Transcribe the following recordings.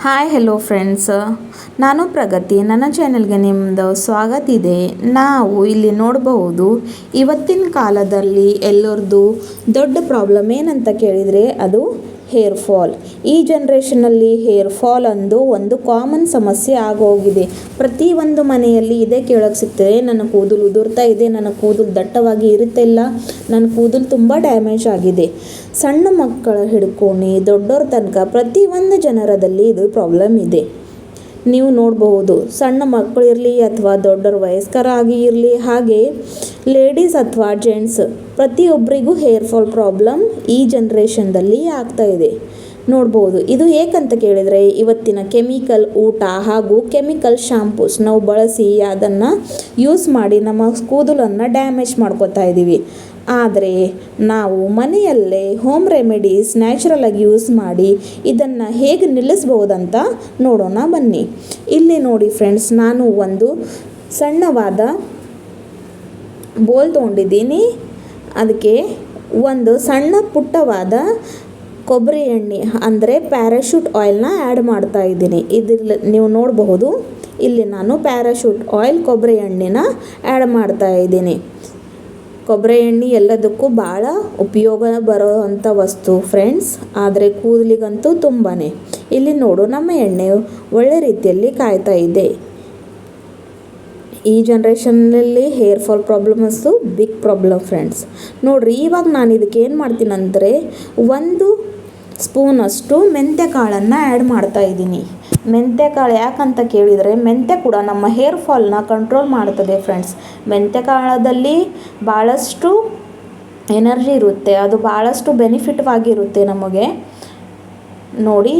Hi hello friends ನಾನು ಪ್ರಗತಿ. ನನ್ನ ಚಾನೆಲ್ಗೆ ನಿಮ್ಮದು ಸ್ವಾಗತ ಇದೆ. ನಾವು ಇಲ್ಲಿ ನೋಡಬಹುದು, ಇವತ್ತಿನ ಕಾಲದಲ್ಲಿ ಎಲ್ಲರದ್ದು ದೊಡ್ಡ ಪ್ರಾಬ್ಲಮ್ ಏನಂತ ಕೇಳಿದರೆ ಅದು ಹೇರ್ ಫಾಲ್ ಈ ಜನ್ರೇಷನಲ್ಲಿ ಹೇರ್ ಫಾಲ್ ಅಂದು ಒಂದು ಕಾಮನ್ ಸಮಸ್ಯೆ ಆಗೋಗಿದೆ. ಪ್ರತಿ ಒಂದು ಮನೆಯಲ್ಲಿ ಇದೇ ಕೇಳೋಕೆ ಸಿಗ್ತದೆ ನನ್ನ ಕೂದಲು ಉದುರ್ತಾ ಇದೆ, ನನ್ನ ಕೂದಲು ದಟ್ಟವಾಗಿ ಇರುತ್ತಿಲ್ಲ ನನ್ನ ಕೂದಲು ತುಂಬ ಡ್ಯಾಮೇಜ್ ಆಗಿದೆ. ಸಣ್ಣ ಮಕ್ಕಳ ಹಿಡ್ಕೊಂಡು ದೊಡ್ಡವ್ರ ತನಕ ಪ್ರತಿ ಒಂದು ಜನರದಲ್ಲಿ ಇದು ಪ್ರಾಬ್ಲಮ್ ಇದೆ. ನೀವು ನೋಡಬಹುದು, ಸಣ್ಣ ಮಕ್ಕಳಿರಲಿ ಅಥವಾ ದೊಡ್ಡವ್ರ ವಯಸ್ಕರಾಗಿ ಇರಲಿ, ಹಾಗೆ ಲೇಡೀಸ್ ಅಥವಾ ಜೆಂಟ್ಸ್, ಪ್ರತಿಯೊಬ್ಬರಿಗೂ ಹೇರ್ ಫಾಲ್ ಪ್ರಾಬ್ಲಮ್ ಈ ಜನ್ರೇಷನ್ದಲ್ಲಿ ಆಗ್ತಾ ಇದೆ. ನೋಡ್ಬೋದು, ಇದು ಏಕಂತ ಕೇಳಿದರೆ ಇವತ್ತಿನ ಕೆಮಿಕಲ್ ಊಟ ಹಾಗೂ ಕೆಮಿಕಲ್ ಶಾಂಪೂಸ್ ನಾವು ಬಳಸಿ ಅದನ್ನು ಯೂಸ್ ಮಾಡಿ ನಮ್ಮ ಕೂದಲನ್ನು ಡ್ಯಾಮೇಜ್ ಮಾಡ್ಕೋತಾ ಇದ್ದೀವಿ. ಆದರೆ ನಾವು ಮನೆಯಲ್ಲೇ ಹೋಮ್ ರೆಮಿಡೀಸ್ ನ್ಯಾಚುರಲಾಗಿ ಯೂಸ್ ಮಾಡಿ ಇದನ್ನು ಹೇಗೆ ನಿಲ್ಲಿಸ್ಬೋದಂತ ನೋಡೋಣ ಬನ್ನಿ. ಇಲ್ಲಿ ನೋಡಿ ಫ್ರೆಂಡ್ಸ್, ನಾನು ಒಂದು ಸಣ್ಣವಾದ ಬೋಲ್ ತೊಗೊಂಡಿದ್ದೀನಿ. ಅದಕ್ಕೆ ಒಂದು ಸಣ್ಣ ಪುಟ್ಟವಾದ ಕೊಬ್ಬರಿ ಎಣ್ಣೆ, ಅಂದರೆ ಪ್ಯಾರಾಶೂಟ್ ಆಯಿಲ್ನ ಆ್ಯಡ್ ಮಾಡ್ತಾ ಇದ್ದೀನಿ. ಇದ್ರಲ್ಲಿ ನೀವು ನೋಡಬಹುದು, ಇಲ್ಲಿ ನಾನು ಪ್ಯಾರಾಶೂಟ್ ಆಯಿಲ್ ಕೊಬ್ಬರಿ ಎಣ್ಣೆನ ಆ್ಯಡ್ ಮಾಡ್ತಾ ಇದ್ದೀನಿ. ಕೊಬ್ಬರಿ ಎಣ್ಣೆ ಎಲ್ಲದಕ್ಕೂ ಭಾಳ ಉಪಯೋಗ ಬರೋ ವಸ್ತು ಫ್ರೆಂಡ್ಸ್ ಆದರೆ ಕೂದಲಿಗಂತೂ ತುಂಬಾ ಇಲ್ಲಿ ನೋಡು, ನಮ್ಮ ಎಣ್ಣೆ ಒಳ್ಳೆ ರೀತಿಯಲ್ಲಿ ಕಾಯ್ತಾ ಇದೆ. ಈ ಜನ್ರೇಷನ್ನಲ್ಲಿ hair fall problems big problem friends ನೋಡಿರಿ, ಇವಾಗ ನಾನು ಇದಕ್ಕೆ ಏನು ಮಾಡ್ತೀನಿ ಅಂದರೆ ಒಂದು ಸ್ಪೂನಷ್ಟು ಮೆಂತ್ಯ ಕಾಳನ್ನು ಆ್ಯಡ್ ಮಾಡ್ತಾ ಇದ್ದೀನಿ. ಮೆಂತ್ಯ ಕಾಳು ಯಾಕಂತ ಕೇಳಿದರೆ, ಮೆಂತ್ಯ ಕೂಡ ನಮ್ಮ ಹೇರ್ ಫಾಲ್ನ ಕಂಟ್ರೋಲ್ ಮಾಡ್ತದೆ ಫ್ರೆಂಡ್ಸ್ ಮೆಂತ್ಯ ಕಾಳದಲ್ಲಿ ಭಾಳಷ್ಟು ಎನರ್ಜಿ ಇರುತ್ತೆ, ಅದು ಭಾಳಷ್ಟು ಬೆನಿಫಿಟ್ವಾಗಿರುತ್ತೆ ನಮಗೆ. ನೋಡಿ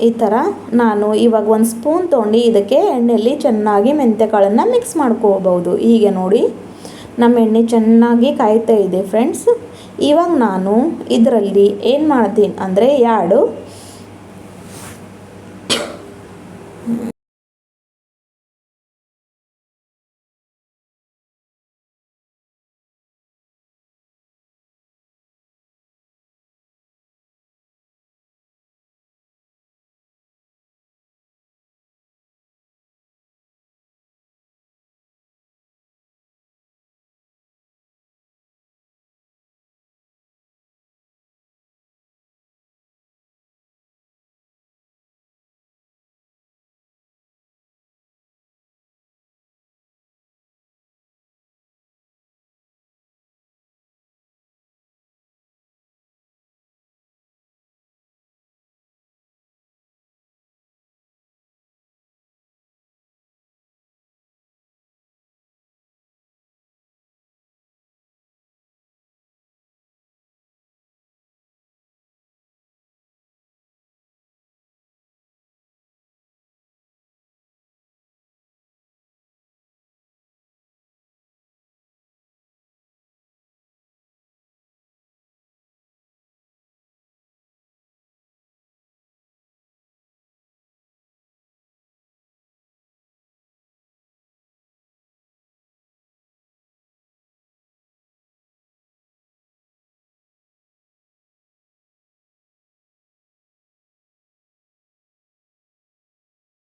ಈ ಥರ ನಾನು ಇವಾಗ ಒಂದು ಸ್ಪೂನ್ ತೊಗೊಂಡು ಇದಕ್ಕೆ ಎಣ್ಣೆಯಲ್ಲಿ ಚೆನ್ನಾಗಿ ಮೆಂತ್ಯ ಕಾಳನ್ನು ಮಿಕ್ಸ್ ಮಾಡ್ಕೋಬೋದು. ಹೀಗೆ ನೋಡಿ ನಮ್ಮ ಎಣ್ಣೆ ಚೆನ್ನಾಗಿ ಕಾಯ್ತಾ ಇದೆ ಫ್ರೆಂಡ್ಸ್ ಇವಾಗ ನಾನು ಇದರಲ್ಲಿ ಏನು ಮಾಡ್ತೀನಿ ಅಂದರೆ ಎರಡು